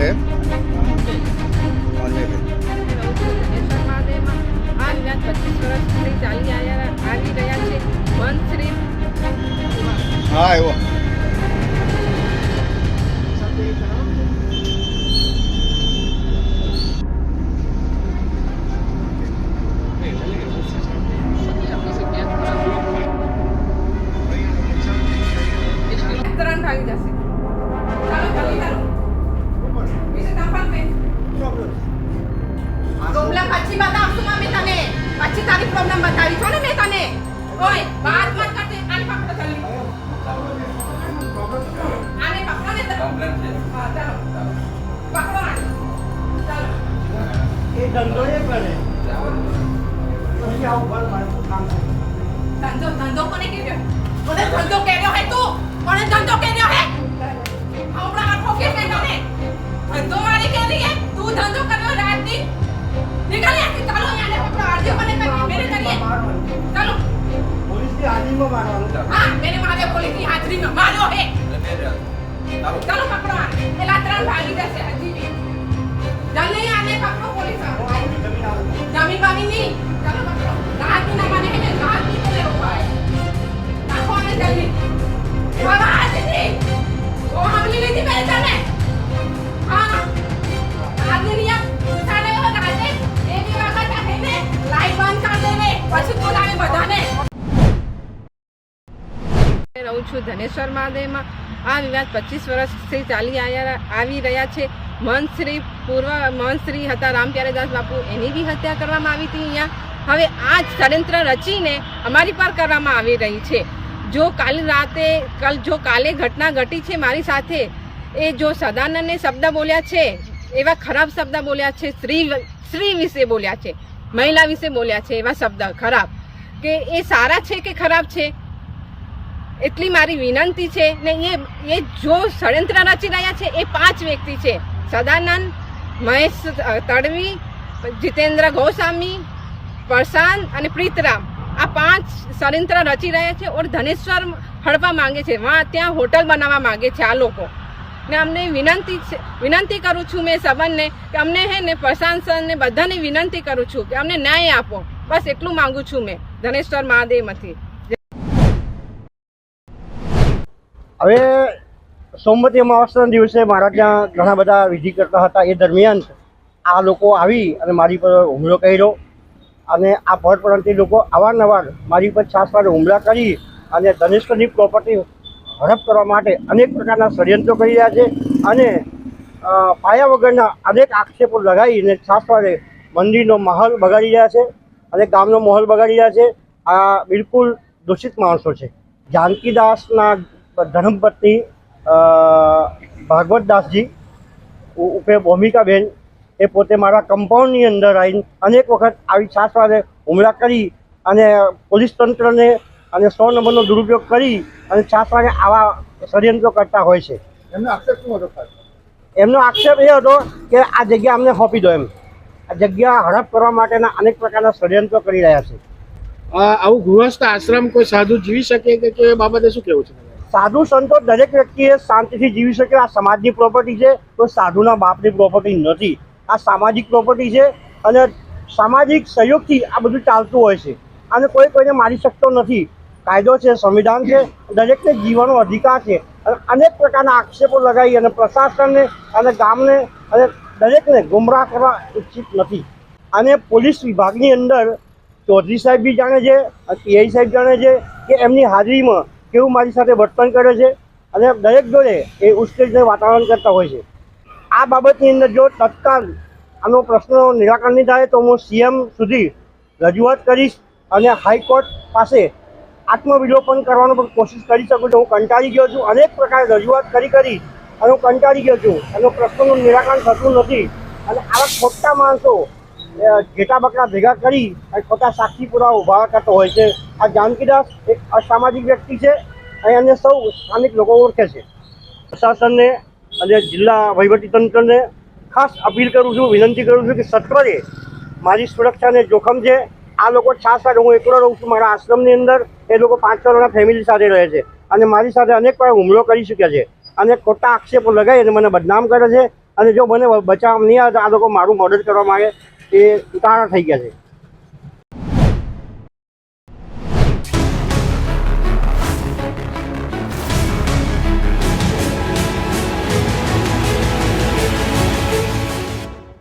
है ઓનવે વે આ વિવાદ પચીસ વર્ષથી ચાલી આવી રહ્યા છે. વન હા એવો. ને મેં તને? ઓય વાત મત કરતે આને પકડો જલ્દી આને પકડો ને. હા ચાલો. પકડો આને. ચાલો. એ ધંધો એ કરે. પછી આવું ઘર મારું કામ. ધંધો ધંધો કોને કર્યો? કોને ધંધો કર્યો હે તું. કોને ધંધો કર્યો હે. હમણાં આખો કે મેં તને ધંધો મારી કરી હે? મારવાનું હા માર્યો ચાલો પકડો પેલા ત્રણ ભાગી જશે હજી બી જલ્દી આને પકડો પોલીસ જમીન બામી નહીં ચાલો પકડો રાત ના માને હે ને રાતની કરે નાખો આને જલ્દી રહું છું ધનેશ્વર મહાદેવમાં. આ વિવાદ પચીસ વર્ષથી ચાલી આવી રહ્યા છે. મહંતશ્રી પૂર્વ મહંતશ્રી હતા રામ પ્યારેદાસ બાપુ, એની બી હત્યા કરવામાં આવી હતી અહીંયા. હવે આ જ ષડયંત્ર રચીને અમારી પર કરવામાં આવી રહી છે. જો કાલે રાતે, કલ જો કાલે ઘટના ઘટી છે મારી સાથે, એ જો સદાનંદને શબ્દ બોલ્યા છે, એવા ખરાબ શબ્દ બોલ્યા છે, સ્ત્રી સ્ત્રી વિશે બોલ્યા છે, મહિલા વિશે બોલ્યા છે, એવા શબ્દ ખરાબ. કે એ સારા છે કે ખરાબ છે? એટલી મારી વિનંતી છે ને એ એ જો ષડયંત્ર રચી રહ્યા છે, એ પાંચ વ્યક્તિ છે. સદાનંદ, મહેશ તડવી, જીતેન્દ્ર ગોસ્વામી, પ્રશાંત અને પ્રીતરામ. આ પાંચ ષડયંત્ર રચી રહ્યા છે ઓર ધનેશ્વર હડવા માંગે છે. વાં ત્યાં હોટલ બનાવવા માંગે છે આ લોકો. ને અમને વિનંતી છે વિનંતી કરું છું મેં સંબંધને કે અમને હે ને પ્રશાંત સરને બધાને વિનંતી કરું છું કે અમને ન્યાય આપો. બસ એટલું માંગુ છું મેં ધનેશ્વર મહાદેવમાંથી. હવે સોમવતી અમાવાસના દિવસે મારા ત્યાં ઘણા બધા વિધિ કરતા હતા. એ દરમિયાન આ લોકો આવી અને મારી પર હુમલો કર્યો અને આ ભરપરંતી લોકો અવારનવાર મારી પર છાસવારે હુમલા કરી અને ધનેશ્વરની પ્રોપર્ટી હડપ કરવા માટે અનેક પ્રકારના ષડયંત્રો કરી રહ્યા છે અને પાયા વગરના અનેક આક્ષેપો લગાવીને છાસવારે મંદિરનો માહોલ બગાડી રહ્યા છે અને ગામનો માહોલ બગાડી રહ્યા છે. આ બિલકુલ દૂષિત માણસો છે. જાનકીદાસના ધર્મપત્ની ભાગવત ભાગવતદાસજી ઉપે ભૂમિકાબેન એ પોતે મારા કમ્પાઉન્ડની અંદર આવીને અનેક વખત આવી છાસવારે હુમલા કરી અને પોલીસ તંત્રને અને સો નંબરનો દુરુપયોગ કરી અને છાસવારે આવા ષડયંત્રો કરતા હોય છે. એમનો આક્ષેપ શું હતો એમનો આક્ષેપ એ હતો કે આ જગ્યા અમને સોંપી દો એમ. આ જગ્યા હડપ કરવા માટેના અનેક પ્રકારના ષડયંત્રો કરી રહ્યા છે. આવું ગૃહસ્થ આશ્રમ કોઈ સાધુ જીવી શકે કે કે એ બાબતે શું કહેવું છે? સાધુ સંતો દરેક વ્યક્તિએ શાંતિથી જીવી શકે. આ સમાજની પ્રોપર્ટી છે કોઈ સાધુના બાપની પ્રોપર્ટી નથી. આ સામાજિક પ્રોપર્ટી છે અને સામાજિક સહયોગથી આ બધું ચાલતું હોય છે. અને કોઈ કોઈને મારી શકતો નથી. કાયદો છે, સંવિધાન છે, દરેકને જીવવાનો અધિકાર છે. અને અનેક પ્રકારના આક્ષેપો લગાવી અને પ્રશાસનને અને ગામને અને દરેકને ગુમરાહ કરવા ઉચિત નથી. અને પોલીસ વિભાગની અંદર ચૌધરી સાહેબ બી જાણે છે પીઆઈ સાહેબ જાણે છે કે એમની હાજરીમાં કેવું મારી સાથે વર્તન કરે છે અને દરેક જોડે એ ઉત્તેજને વાતાવરણ કરતા હોય છે. આ બાબતની અંદર જો તત્કાલ આનો પ્રશ્ન નિરાકરણ નહીં થાય તો હું સીએમ સુધી રજૂઆત કરીશ અને હાઈકોર્ટ પાસે આત્મવિલોપન કરવાનો પણ કોશિશ કરી શકું છું. હું કંટાળી ગયો છું. અનેક પ્રકારે રજૂઆત કરી કરી અને હું કંટાળી ગયો છું. એનો પ્રશ્નનું નિરાકરણ થતું નથી. અને આવા ખોટા માણસો ઘેટા બકરા ભેગા કરી અને ખોટા સાક્ષી પુરાવા ઊભા કરતો હોય છે. આ જાનકીદાસ એક અસામાજિક વ્યક્તિ છે. અહીંયાને સૌ સ્થાનિક લોકો ઓળખે છે. પ્રશાસનને અને જિલ્લા વહીવટીતંત્રને ખાસ અપીલ કરું છું, વિનંતી કરું છું કે સત્વરે મારી સુરક્ષાને જોખમ છે. આ લોકો છ સાત હું એકલો રહું છું. મારા આશ્રમની અંદર એ લોકો પાંચ છ ફેમિલી સાથે રહે છે. અને મારી સાથે અનેક વાર હુમલો કરી ચૂક્યા છે. અને ખોટા આક્ષેપો લગાવી અને મને બદનામ કરે છે. અને જો મને બચાવ નહીં આવે તો આ લોકો મારું મદદ કરવા માગે. એ ઉતારા થઈ ગયા છે.